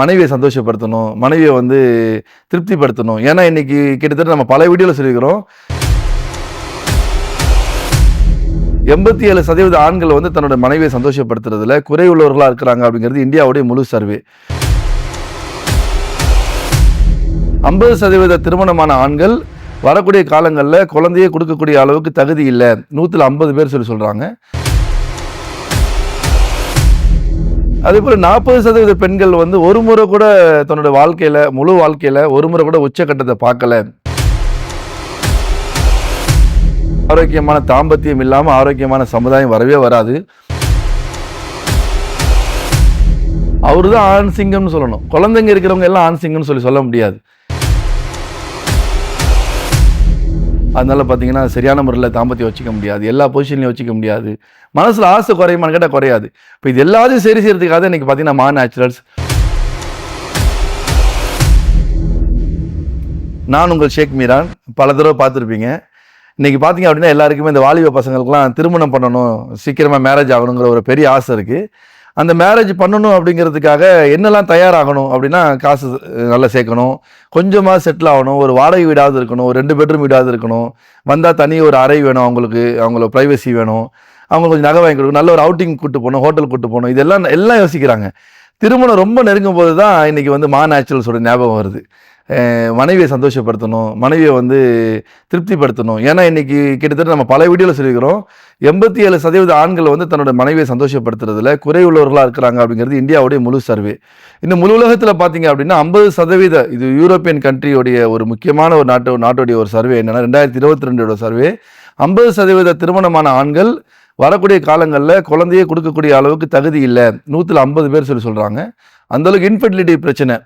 மனைவியை சந்தோஷப்படுத்தணும் மனைவியை வந்து திருப்திப்படுத்தணும். ஏன்னா இன்னைக்கு கிட்டத்தட்ட நம்ம பல வீடியோவில் சொல்லியிருக்கிறோம். எண்பத்தி ஏழு சதவீத ஆண்கள் வந்து தன்னோட மனைவியை சந்தோஷப்படுத்துறதுல குறை உள்ளவர்களாக இருக்கிறாங்க அப்படிங்கிறது இந்தியாவுடைய முழு சர்வே. ஐம்பது சதவீத திருமணமான ஆண்கள் வரக்கூடிய காலங்களில் குழந்தையை கொடுக்கக்கூடிய அளவுக்கு தகுதி இல்லை. நூற்றில் ஐம்பது பேர் சொல்லி சொல்கிறாங்க அதே போல் நாற்பது சதவீத பெண்கள் வந்து ஒரு முறை கூட தன்னோட வாழ்க்கையில் முழு வாழ்க்கையில் ஒரு முறை கூட உச்சக்கட்டத்தை பார்க்கல. ஆரோக்கியமான தாம்பத்தியம் இல்லாமல் ஆரோக்கியமான சமுதாயம் வரவே வராது. அவரு தான் ஆண் சிங்கம்னு சொல்லணும். குழந்தைங்க இருக்கிறவங்க எல்லாம் ஆண் சிங்கம்னு சொல்லி சொல்ல முடியாது. அதனால பார்த்தீங்கன்னா சரியான முறையில் தாம்பத்தியம் வச்சுக்க முடியாது. எல்லா பொசிஷன்லையும் வச்சுக்க முடியாது. மனசில் ஆசை குறையுமான்னு கேட்டால் குறையாது. இப்போ இது எல்லாத்தையும் சரி செய்கிறதுக்காக இன்றைக்கி பார்த்தீங்கன்னா மா நேச்சுரல்ஸ் நான் உங்கள் ஷேக் மீரான். பல தடவை பார்த்துருப்பீங்க. இன்னைக்கு பார்த்தீங்க அப்படின்னா எல்லாருக்குமே இந்த வாலிப பசங்களுக்குலாம் திருமணம் பண்ணணும் சீக்கிரமாக மேரேஜ் ஆகணுங்கிற ஒரு பெரிய ஆசை இருக்குது அந்த மேரேஜ் பண்ணணும் அப்படிங்கிறதுக்காக என்னெல்லாம் தயாராகணும் அப்படின்னா காசு நல்லா சேர்க்கணும். கொஞ்சமாக செட்டில் ஆகணும். ஒரு வாடகை வீடாவது இருக்கணும். ஒரு ரெண்டு பெட்ரூம் வீடாவது இருக்கணும். வந்தால் தனி ஒரு அறை வேணும் அவங்களுக்கு. அவங்கள ப்ரைவசி வேணும். அவங்களுக்கு கொஞ்சம் நகை வாங்கி கொடுக்கணும். நல்ல ஒரு அவுட்டிங் கூட்டு போகணும். ஹோட்டல் கூட்டு போகணும். இதெல்லாம் எல்லாம் யோசிக்கிறாங்க. திருமணம் ரொம்ப நெருங்கும் போது தான் இன்னைக்கு வந்து மா நேச்சுரல்ஸோட ஞாபகம் வருது. மனைவியை சந்தோஷப்படுத்தணும் மனைவியை வந்து திருப்திப்படுத்தணும். ஏன்னா இன்றைக்கி கிட்டத்தட்ட நம்ம பல வீடியோவில் சொல்லியிருக்கிறோம் எண்பத்தி ஏழு சதவீத ஆண்கள் வந்து தன்னோட மனைவியை சந்தோஷப்படுத்துறதுல குறை உள்ளவர்களாக இருக்கிறாங்க அப்படிங்கிறது இந்தியாவுடைய முழு சர்வே. இந்த முழு உலகத்தில் பார்த்தீங்க அப்படின்னா ஐம்பது சதவீத இது யூரோப்பியன் கண்ட்ரியோடைய ஒரு முக்கியமான ஒரு நாட்டு நாட்டுடைய ஒரு சர்வே என்னென்னா ரெண்டாயிரத்தி இருபத்தி ரெண்டோட சர்வே. ஐம்பது சதவீத திருமணமான ஆண்கள் வரக்கூடிய காலங்களில் குழந்தையே கொடுக்கக்கூடிய அளவுக்கு தகுதி இல்லை. நூற்றில் ஐம்பது பேர் சொல்லி சொல்கிறாங்க அந்தளவுக்கு இன்ஃபெர்டிலிட்டி பிரச்சனை.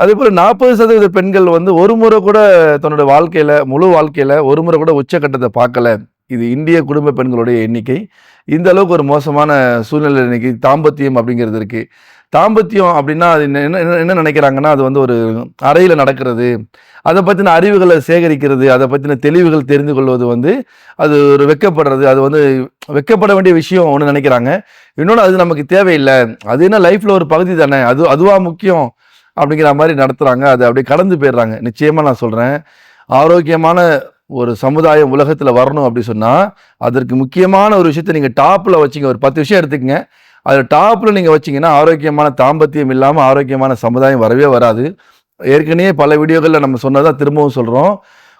அதே போல் நாற்பது சதவீத பெண்கள் வந்து ஒரு முறை கூட தன்னோட வாழ்க்கையில் முழு வாழ்க்கையில் ஒரு முறை கூட உச்சக்கட்டத்தை பார்க்கல. இது இந்திய குடும்ப பெண்களுடைய எண்ணிக்கை. இந்த அளவுக்கு ஒரு மோசமான சூழ்நிலை இன்னைக்கு தாம்பத்தியம் அப்படிங்கிறது இருக்குது தாம்பத்தியம் அப்படின்னா அது என்ன என்ன- நினைக்கிறாங்கன்னா அது வந்து ஒரு அறையில் நடக்கிறது. அதை பற்றின அறிவுகளை சேகரிக்கிறது அதை பற்றின தெளிவுகள் தெரிந்து கொள்வது வந்து அது ஒரு வெக்கப்படுறது அது வந்து வெக்கப்பட வேண்டிய விஷயம் ஒன்று நினைக்கிறாங்க. இன்னொன்று அது நமக்கு தேவையில்லை. அது என்ன லைஃப்பில் ஒரு பகுதி தானே அது அதுவாக முக்கியம் அப்படிங்கிற மாதிரி நடத்துகிறாங்க அதை அப்படியே கடந்து போயிடுறாங்க. நிச்சயமாக நான் சொல்கிறேன் ஆரோக்கியமான ஒரு சமுதாயம் உலகத்தில் வரணும் அப்படி சொன்னால் அதற்கு முக்கியமான ஒரு விஷயத்தை நீங்கள் டாப்பில் வச்சிங்க. ஒரு பத்து விஷயம் எடுத்துக்கங்க. அதில் டாப்பில் நீங்கள் வச்சிங்கன்னா ஆரோக்கியமான தாம்பத்தியம் இல்லாமல் ஆரோக்கியமான சமுதாயம் வரவே வராது. ஏற்கனவே பல வீடியோகளில் நம்ம சொன்னதாக திரும்பவும் சொல்கிறோம்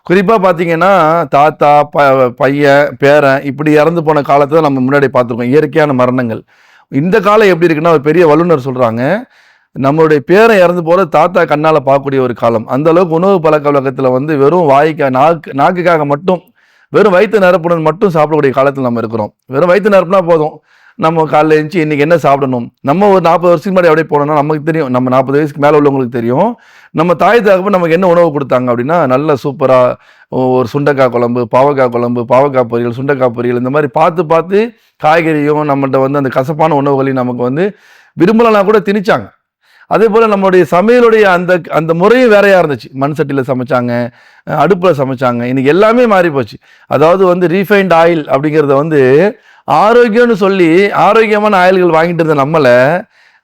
குறிப்பாக பார்த்தீங்கன்னா தாத்தா ப பையன் பேரன் இப்படி இறந்து போன காலத்தை தான் நம்ம முன்னாடி பார்த்துருக்கோம். இயற்கையான மரணங்கள். இந்த காலம் எப்படி இருக்குன்னா ஒரு பெரிய வல்லுநர் சொல்கிறாங்க நம்மளுடைய பேரை இறந்து போகிற தாத்தா கண்ணால் பார்க்கக்கூடிய ஒரு காலம். அந்த அளவுக்கு உணவு பழக்க வழக்கத்தில் வந்து வெறும் வாய்க்கா நாக்கு நாக்குக்காக மட்டும் வெறும் வயிற்று நிரப்புடன் மட்டும் சாப்பிடக்கூடிய காலத்தில் நம்ம இருக்கிறோம். வெறும் வயிற்று நிரப்புனா போதும். நம்ம காலையில் எழுந்துச்சு இன்றைக்கி என்ன சாப்பிடணும்? நம்ம ஒரு நாற்பது வருஷத்துக்கு முன்னாடி அப்படியே போனோம்னா நமக்கு தெரியும். நம்ம நாற்பது வயசுக்கு மேலே உள்ளவங்களுக்கு தெரியும். நம்ம தாய் தகப்பன் நமக்கு என்ன உணவு கொடுத்தாங்க அப்படின்னா நல்ல சூப்பராக ஒரு சுண்டைக்காய் குழம்பு பாவக்காய் குழம்பு பாவக்காய் பொரியல் சுண்டைக்காய் பொரியல் இந்த மாதிரி பார்த்து பார்த்து காய்கறியும் நம்மகிட்ட வந்து அந்த கசப்பான உணவுகளையும் நமக்கு வந்து விரும்பலாம் கூட திணிச்சாங்க. அதே போல் நம்மளுடைய சமையலுடைய அந்த அந்த முறையும் வேறையாக இருந்துச்சு. மண் சட்டியில் சமைச்சாங்க அடுப்பில் சமைச்சாங்க இன்னைக்கு எல்லாமே மாறி போச்சு அதாவது வந்து ரீஃபைண்ட் ஆயில் அப்படிங்கிறத வந்து ஆரோக்கியம்னு சொல்லி ஆரோக்கியமான ஆயில்கள் வாங்கிட்டு இருந்த நம்மளை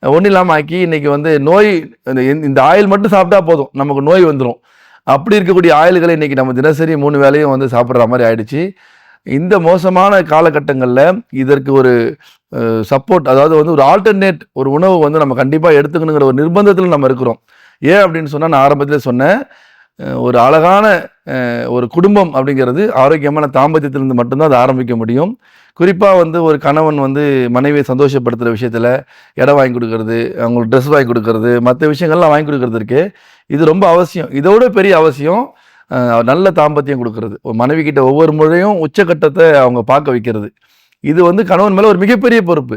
ஒன்றும் இல்லாமல் ஆக்கி இன்னைக்கு வந்து நோய் இந்த இந்த ஆயில் மட்டும் சாப்பிட்டா போதும். நமக்கு நோய் வந்துடும் அப்படி இருக்கக்கூடிய ஆயில்களை இன்னைக்கு நம்ம தினசரி மூணு வேளையும் வந்து சாப்பிட்ற மாதிரி ஆயிடுச்சு. இந்த மோசமான காலகட்டங்களில் இதற்கு ஒரு சப்போர்ட் அதாவது வந்து ஒரு ஆல்டர்னேட் ஒரு உணவு வந்து நம்ம கண்டிப்பாக எடுத்துக்கணுங்கிற ஒரு நிர்பந்தத்தில் நம்ம இருக்கிறோம். ஏன் அப்படின்னு சொன்னால் நான் ஆரம்பத்தில் சொன்னேன் ஒரு அழகான ஒரு குடும்பம் அப்படிங்கிறது ஆரோக்கியமான தாம்பத்தியத்திலிருந்து மட்டும்தான் அதை ஆரம்பிக்க முடியும். குறிப்பாக வந்து ஒரு கணவன் வந்து மனைவியை சந்தோஷப்படுத்துகிற விஷயத்தில் இடம் வாங்கி கொடுக்கறது அவங்களுக்கு ட்ரெஸ் வாங்கி கொடுக்கறது மற்ற விஷயங்கள்லாம் வாங்கி கொடுக்கறதுக்கு இது ரொம்ப அவசியம். இதோட பெரிய அவசியம் நல்ல தாம்பத்தியம் கொடுக்கறது. ஒரு மனைவி கிட்ட ஒவ்வொரு முறையும் உச்சக்கட்டத்தை அவங்க பார்க்க வைக்கிறது. இது வந்து கணவன் மேலே ஒரு மிகப்பெரிய பொறுப்பு.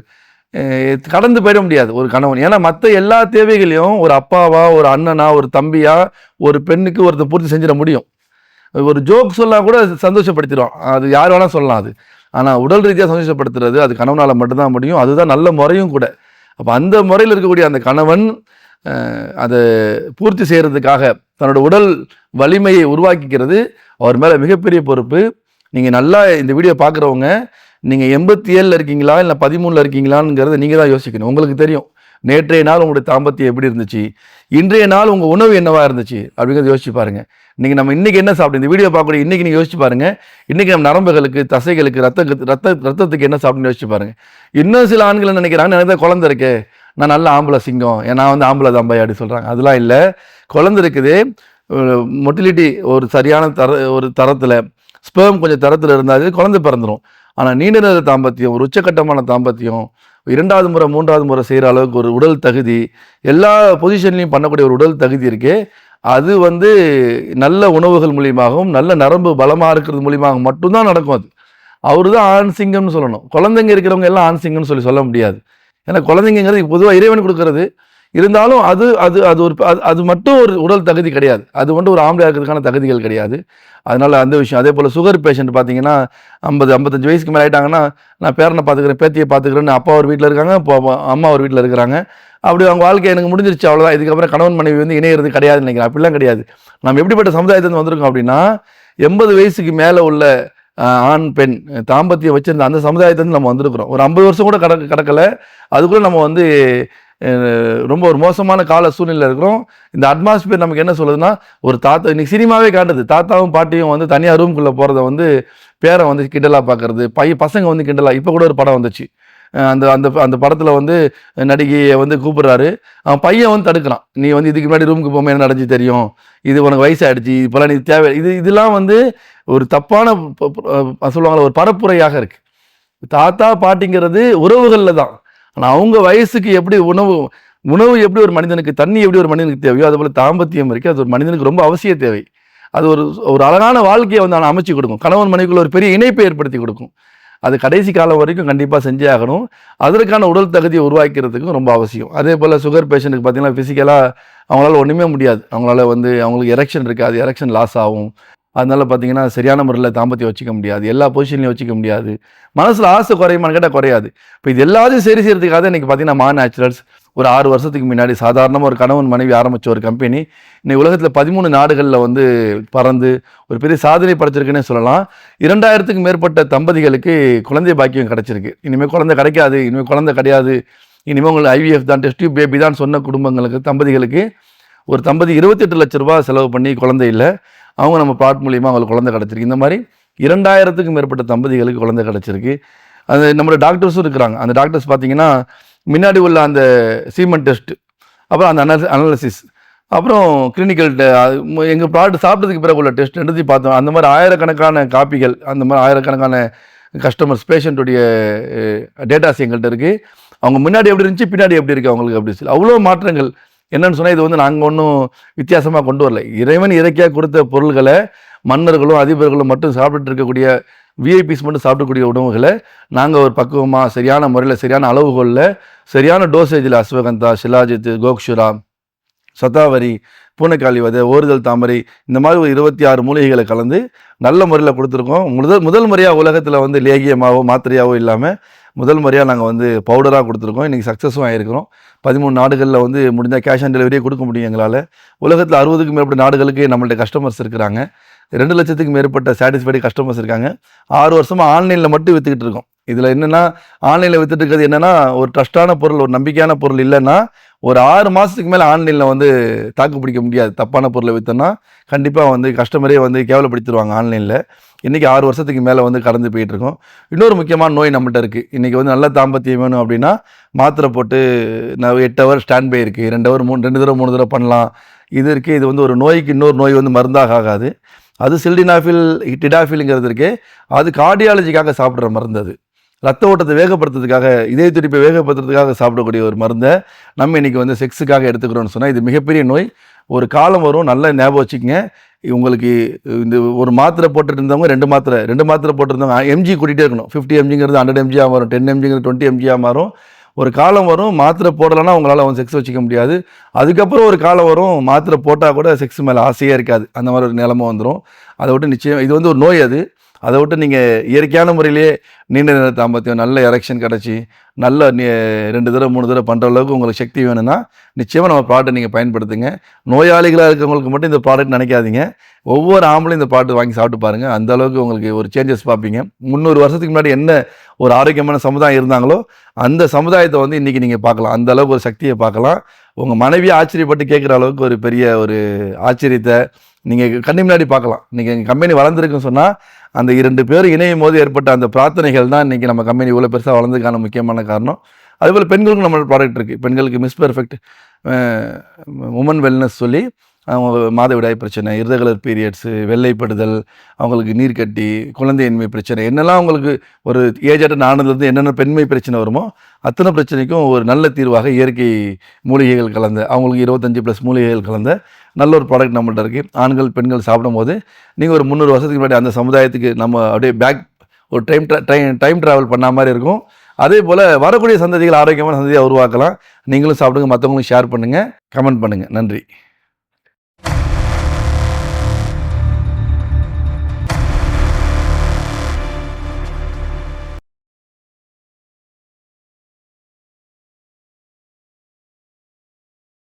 கடந்து போயிட முடியாது ஒரு கணவன். ஏன்னா மற்ற எல்லா தேவைகளையும் ஒரு அப்பாவா ஒரு அண்ணனா ஒரு தம்பியா ஒரு பெண்ணுக்கு ஒருத்தர் பூர்த்தி செஞ்சிட முடியும். ஒரு ஜோக் சொல்லலாம் கூட சந்தோஷப்படுத்திடும் அது யார் வேணால் சொல்லலாம் அது. ஆனால் உடல் ரீதியாக சந்தோஷப்படுத்துறது அது கணவனால் மட்டும்தான் முடியும். அதுதான் நல்ல முறையும் கூட. அப்போ அந்த முறையில் இருக்கக்கூடிய அந்த கணவன் அதை பூர்த்தி செய்கிறதுக்காக தன்னோட உடல் வலிமையை உருவாக்கிக்கிறது. அவர் மேலே மிகப்பெரிய பொறுப்பு. நீங்கள் நல்லா இந்த வீடியோ பார்க்குறவங்க நீங்கள் எண்பத்தி ஏழில் இருக்கீங்களா இல்லை பதிமூணில் இருக்கீங்களாங்கிறத நீங்கள் தான் யோசிக்கணும். உங்களுக்கு தெரியும் நேற்றைய நாள் உங்களுடைய தாம்பத்தியம் எப்படி இருந்துச்சு இன்றைய நாள் உங்கள் உணவு என்னவாக இருந்துச்சு அப்படிங்கிறத யோசிச்சு பாருங்க. இன்றைக்கி நம்ம இன்றைக்கி என்ன சாப்பிட்டு இந்த வீடியோ பார்க்கக்கூடிய இன்னைக்கு நீங்கள் யோசிச்சு பாருங்கள் இன்றைக்கி நம்ம நரம்புகளுக்கு தசைகளுக்கு ரத்த ரத்த ரத்தத்துக்கு என்ன சாப்பிட்டுன்னு யோசிச்சு பாருங்க. இன்னும் சில ஆண்கள் நினைக்கிறாங்க எனக்கு தான் குழந்தை இருக்கு நான் நல்ல ஆம்பளை சிங்கம். நான் வந்து ஆம்பளை தான் அப்படி சொல்கிறாங்க அதெல்லாம் இல்லை. குழந்தை இருக்குது. மொட்டிலிட்டி ஒரு சரியான தர ஒரு தரத்தில் ஸ்பெர்ம் கொஞ்சம் தரத்தில் இருந்தாலே குழந்தை பிறந்துடும் ஆனால் நீண்ட நேர தாம்பத்தியம் ஒரு உச்சக்கட்டமான தாம்பத்தியம் இரண்டாவது முறை மூன்றாவது முறை செய்கிற அளவுக்கு ஒரு உடல் தகுதி எல்லா பொசிஷன்லையும் பண்ணக்கூடிய ஒரு உடல் தகுதி இருக்கே. அது வந்து நல்ல உணவுகள் மூலியமாகவும் நல்ல நரம்பு பலமாக இருக்கிறது மூலியமாக மட்டும்தான் நடக்கும் அது. அவர் தான் ஆண் சிங்கம்னு சொல்லணும். குழந்தைங்க இருக்கிறவங்க எல்லாம் ஆண் சிங்கம்னு சொல்லி சொல்ல முடியாது. ஏன்னா குழந்தைங்கிறது பொதுவாக இறைவன் கொடுக்கறது. இருந்தாலும் அது அது அது ஒரு அது- அது மட்டும் ஒரு உடல் தகுதி கிடையாது. அது மட்டும் ஒரு ஆம்பளை இருக்கிறதுக்கான தகுதிகள் கிடையாது. அதனால் அந்த விஷயம். அதே போல் சுகர் பேஷண்ட் பார்த்தீங்கன்னா ஐம்பது ஐம்பத்தஞ்சு வயசுக்கு மேலே ஆயிட்டாங்கன்னா நான் பேரனை பார்த்துக்கிறேன் பேத்தியை பார்த்துக்கிறேன்னு அப்பா ஒரு வீட்டில் இருக்காங்க இப்போ அம்மா ஒரு வீட்டில் இருக்கிறாங்க. அப்படி அவங்க வாழ்க்கை எனக்கு முடிஞ்சிருச்சு அவ்வளோதான் இதுக்கப்புறம் கணவன் மனைவி வந்து இணையிறது கிடையாதுன்னு நினைக்கிறேன். அப்படிலாம் கிடையாது. நம்ம எப்படிப்பட்ட சமுதாயத்துலேருந்து வந்திருக்கோம் அப்படின்னா எண்பது வயசுக்கு மேலே உள்ள ஆண் பெண் தாம்பத்தியம் வச்சிருந்த அந்த சமுதாயத்துலேருந்து நம்ம வந்திருக்கிறோம். ஒரு ஐம்பது வருஷம் கூட கடக்க கடக்கலை. அதுக்குள்ளே நம்ம வந்து ரொம்ப ஒரு மோசமான கால சூழ்நிலையில் இருக்கிறோம். இந்த அட்மாஸ்பியர் நமக்கு என்ன சொல்லுதுன்னா ஒரு தாத்தா இன்னைக்கு சினிமாவே காட்டுது. தாத்தாவும் பாட்டியும் வந்து தனியாக ரூம்குள்ளே போகிறத வந்து பேரை வந்து கிண்டலாக பார்க்குறது பைய பசங்க வந்து கிண்டலாக இப்போ கூட ஒரு படம் வந்துச்சு. அந்த அந்த அந்த படத்தில் வந்து நடிகையை வந்து கூப்பிடுறாரு. அவன் பையன் வந்து தடுக்கிறான். நீ வந்து இதுக்கு முன்னாடி ரூமுக்கு போகும்போது என்ன நடந்துச்சு தெரியும்? இது உனக்கு வயசாகிடுச்சு இப்போலாம் நீ தேவை இது இதெல்லாம் வந்து ஒரு தப்பான சொல்லுவாங்களே ஒரு பரப்புரையாக இருக்குது தாத்தா பாட்டிங்கிறது உறவுகளில் தான். ஆனால் அவங்க வயசுக்கு எப்படி உணவு உணவு எப்படி ஒரு மனிதனுக்கு தண்ணி எப்படி ஒரு மனிதனுக்கு தேவையோ அதுபோல் தாம்பத்தியம் இருக்குது அது ஒரு மனிதனுக்கு ரொம்ப அவசிய தேவை. அது ஒரு ஒரு அழகான வாழ்க்கையை வந்து அவனை அமைச்சு கொடுக்கும். கணவன் மனைவிக்குள்ள ஒரு பெரிய இணைப்பை ஏற்படுத்தி கொடுக்கும். அது கடைசி காலம் வரைக்கும் கண்டிப்பாக செஞ்சே ஆகணும். அதற்கான உடல் தகுதியை உருவாக்கிறதுக்கும் ரொம்ப அவசியம். அதே போல் சுகர் பேஷண்ட்டுக்கு பார்த்தீங்கன்னா ஃபிசிக்கலாக அவங்களால ஒன்றுமே முடியாது. அவங்களால வந்து அவங்களுக்கு எரெக்ஷன் இருக்காது எரெக்ஷன் லாஸ் ஆகும். அதனால பார்த்தீங்கன்னா சரியான முறையில் தாம்பத்தியம் வச்சுக்க முடியாது. எல்லா பொசிஷன்லையும் வச்சுக்க முடியாது. மனசில் ஆசை குறையுமான்னு கேட்டால் குறையாது. இப்போ இது எல்லாத்தையும் சரி செய்யறதுக்காக இன்றைக்கி பார்த்தீங்கன்னா மா நேச்சுரல்ஸ் ஒரு ஆறு வருஷத்துக்கு முன்னாடி சாதாரணமாக ஒரு கணவன் மனைவி ஆரம்பித்த ஒரு கம்பெனி இன்னைக்கு உலகத்தில் பதிமூணு நாடுகளில் வந்து பறந்து ஒரு பெரிய சாதனை படைச்சிருக்குன்னே சொல்லலாம். இரண்டாயிரத்துக்கும் மேற்பட்ட தம்பதிகளுக்கு குழந்தை பாக்கியம் கிடச்சிருக்கு. இனிமேல் குழந்தை கிடைக்காது இனிமேல் குழந்தை கிடையாது. இனிமேல் உங்களுக்கு ஐவிஎஃப் தான் டெஸ்ட் பேபி தான் சொன்ன குடும்பங்களுக்கு தம்பதிகளுக்கு ஒரு தம்பதி இருபத்தெட்டு லட்ச ரூபா செலவு பண்ணி குழந்தை இல்லை. அவங்க நம்ம ப்ளாட் மூலியமாக அவங்களுக்கு குழந்தை கிடச்சிருக்கு. இந்த மாதிரி இரண்டாயிரத்துக்கும் மேற்பட்ட தம்பதிகளுக்கு குழந்தை கிடச்சிருக்கு. அது நம்மளோட டாக்டர்ஸும் இருக்கிறாங்க. அந்த டாக்டர்ஸ் பார்த்தீங்கன்னா முன்னாடி உள்ள அந்த சீமெண்ட் டெஸ்ட் அப்புறம் அந்த அனல் அனாலிசிஸ் அப்புறம் கிளினிக்கல் எங்கள் ப்ராடக்ட் சாப்பிட்டதுக்கு பிறகு உள்ள டெஸ்ட் எடுத்து பார்த்தோம். அந்த மாதிரி ஆயிரக்கணக்கான காப்பிகள் அந்த மாதிரி ஆயிரக்கணக்கான கஸ்டமர்ஸ் பேஷண்ட்டுடைய டேட்டாஸ் எங்கள்கிட்ட இருக்குது அவங்க முன்னாடி எப்படி இருந்துச்சு பின்னாடி எப்படி இருக்குது அவங்களுக்கு அப்படி சொல்லி அவ்வளோ மாற்றங்கள். என்னன்னு சொன்னால் இது வந்து நாங்கள் ஒன்றும் வித்தியாசமாக கொண்டு வரல. இறைவன் இறக்கியாக கொடுத்த பொருள்களை மன்னர்களும் அதிபர்களும் மட்டும் சாப்பிட்டுட்டு இருக்கக்கூடிய விஐபிஸ் மட்டும் சாப்பிடக்கூடிய உணவுகளை நாங்கள் ஒரு பக்குவமாக சரியான முறையில் சரியான அளவுகோலில் சரியான டோசேஜில் அஸ்வகந்தா ஷிலாஜித் கோக்ஷுரா சதாவரி பூனைக்காளி வதை ஓறுதல் தாமரை இந்த மாதிரி ஒரு இருபத்தி ஆறு மூலிகைகளை கலந்து நல்ல முறையில் கொடுத்துருக்கோம். முதல் முதல் முறையாக உலகத்தில் வந்து லேகியமாகவோ மாத்திரையாவோ இல்லாமல் முதல் முறையாக நாங்கள் வந்து பவுடராக கொடுத்துருக்கோம். இன்றைக்கி சக்ஸஸும் ஆகிருக்கிறோம் பதிமூணு நாடுகளில் வந்து முடிஞ்சால் கேஷ் ஆன் டெலிவரியே கொடுக்க முடியும் எங்களால். உலகத்தில் அறுபதுக்கும் மேற்பட்ட நாடுகளுக்கு நம்மள்ட்ட கஸ்டமர்ஸ் இருக்கிறாங்க. ரெண்டு லட்சத்துக்கு மேற்பட்ட சாட்டிஸ்ஃபைடு கஸ்டமர்ஸ் இருக்காங்க. ஆறு வருஷமாக ஆன்லைனில் மட்டும் விற்றுக்கிட்டு இருக்கோம். இதில் என்னென்னா ஆன்லைனில் விற்றுட்டு இருக்கிறது என்னென்னா ஒரு ட்ரஸ்டான பொருள் ஒரு நம்பிக்கையான பொருள் இல்லைன்னா ஒரு ஆறு மாதத்துக்கு மேலே ஆன்லைனில் வந்து தாக்கு பிடிக்க முடியாது. தப்பான பொருளை விற்றோன்னா கண்டிப்பாக வந்து கஸ்டமரே வந்து கேவலப்படுத்திடுவாங்க ஆன்லைனில் இன்றைக்கி ஆறு வருஷத்துக்கு மேலே வந்து கடந்து போயிட்டுருக்கோம் இன்னொரு முக்கியமான நோய் நம்மகிட்ட இருக்குது இன்றைக்கி வந்து நல்ல தாம்பத்தியம் வேணும் அப்படின்னா மாத்திரை போட்டு நான் எட்டு ஹவர் ஸ்டாண்ட் பை இருக்குது ரெண்டு ஹவர் மூணு ரெண்டு தடவை மூணு தடவை பண்ணலாம். இது இருக்குது இது வந்து ஒரு நோய்க்கு இன்னொரு நோய் வந்து மருந்தாக ஆகாது. அது சில்டினாஃபில் டிடாஃபில்ங்கிறது இருக்கே. அது கார்டியாலஜிக்காக சாப்பிட்ற மருந்து அது. ரத்த ஓட்டத்தை வேகப்படுத்துறதுக்காக இதய துடிப்பை வேகப்படுத்துறதுக்காக சாப்பிடக்கூடிய ஒரு மருந்தை நம்ம இன்னைக்கு வந்து செக்ஸுக்காக எடுத்துக்கிறோம்னு சொன்னால் இது மிகப்பெரிய நோய். ஒரு காலம் வரும் நல்லா ஞாபகம் வச்சுக்கங்க. உங்களுக்கு இந்த ஒரு மாத்திரை போட்டுட்டு இருந்தவங்க ரெண்டு மாத்திரை ரெண்டு மாத்திரை போட்டிருந்தவங்க எம்ஜி கூட்டிகிட்டே இருக்கணும். ஃபிஃப்டி எம்ஜிங்கிறது ஹண்ட்ரட் எம்ஜியாக மாறும் டென் எம்ஜிங்கிறது டுவெண்ட்டி எம்ஜியாக மாறும். ஒரு காலம் வரும் மாத்திரை போடலைன்னா உங்களால் வந்து செக்ஸ் வச்சுக்க முடியாது. அதுக்கப்புறம் ஒரு காலம் வரும் மாத்திரை போட்டால் கூட செக்ஸ் மேலே ஆசையே இருக்காது. அந்த மாதிரி ஒரு நிலைமை வந்துடும் அதை விட்டு நிச்சயம் இது வந்து ஒரு நோய் அது. அதை விட்டு நீங்கள் இயற்கையான முறையிலேயே நீண்ட நேர தாம்பத்தியம் நல்ல எரெக்ஷன் கிடச்சி நல்ல ரெண்டு தடவை மூணு தடவை பண்ணுற அளவுக்கு உங்களுக்கு சக்தி வேணும்னா நிச்சயமாக நம்ம ப்ராடக்ட் நீங்கள் பயன்படுத்துங்க. நோயாளிகளாக இருக்கிறவங்களுக்கு மட்டும் இந்த ப்ராடக்ட் நினைக்காதீங்க. ஒவ்வொரு ஆம்பளையும் இந்த ப்ராடக்ட் வாங்கி சாப்பிட்டு பாருங்கள் அந்த அளவுக்கு உங்களுக்கு ஒரு சேஞ்சஸ் பார்ப்பீங்க. முந்நூறு வருஷத்துக்கு முன்னாடி என்ன ஒரு ஆரோக்கியமான சமுதாயம் இருந்தாங்களோ அந்த சமுதாயத்தை வந்து இன்றைக்கி நீங்கள் பார்க்கலாம். அந்த அளவுக்கு ஒரு சக்தியை பார்க்கலாம். உங்கள் மனைவியை ஆச்சரியப்பட்டு கேட்குற அளவுக்கு ஒரு பெரிய ஒரு ஆச்சரியத்தை நீங்கள் கண்ணு முன்னாடி பார்க்கலாம். நீங்கள் எங்கள் கம்பெனி வளர்ந்துருக்குன்னு சொன்னால் அந்த இரண்டு பேர் இணையும் போது ஏற்பட்ட அந்த பிரார்த்தனைகள் தான் இன்றைக்கி நம்ம கம்பெனி இவ்வளோ பெருசாக வளர்ந்ததுக்கான முக்கியமான காரணம். அதேபோல் பெண்களுக்கும் நம்ம ப்ராடக்ட் இருக்குது பெண்களுக்கு மிஸ் பெர்ஃபெக்ட் உமன் வெல்னஸ் சொல்லி மாதவிடாய் பிரச்சனை இருதகலர் பீரியட்ஸு வெள்ளைப்படுதல் அவங்களுக்கு நீர்க்கட்டி குழந்தையின்மை பிரச்சனை என்னெல்லாம் அவங்களுக்கு ஒரு ஏஜ் ஆனதுலேருந்து என்னென்ன பெண்மை பிரச்சனை வருமோ அத்தனை பிரச்சனைக்கும் ஒரு நல்ல தீர்வாக இயற்கை மூலிகைகள் கலந்த அவங்களுக்கு இருபத்தஞ்சி ப்ளஸ் மூலிகைகள் கலந்த நல்ல ஒரு ப்ராடக்ட் நம்மள்ட்ட இருக்குது ஆண்கள் பெண்கள் சாப்பிடும்போது நீங்கள் ஒரு முந்நூறு வருஷத்துக்கு முன்னாடி அந்த சமுதாயத்துக்கு நம்ம அப்படியே பேக் ஒரு டைம் டைம் டைம் ட்ராவல் பண்ண மாதிரி இருக்கும். அதே போல் வரக்கூடிய சந்ததிகள் ஆரோக்கியமான சந்ததியை உருவாக்கலாம். நீங்களும் சாப்பிடுங்க மற்றவங்களும் ஷேர் பண்ணுங்கள் கமெண்ட் பண்ணுங்கள் நன்றி.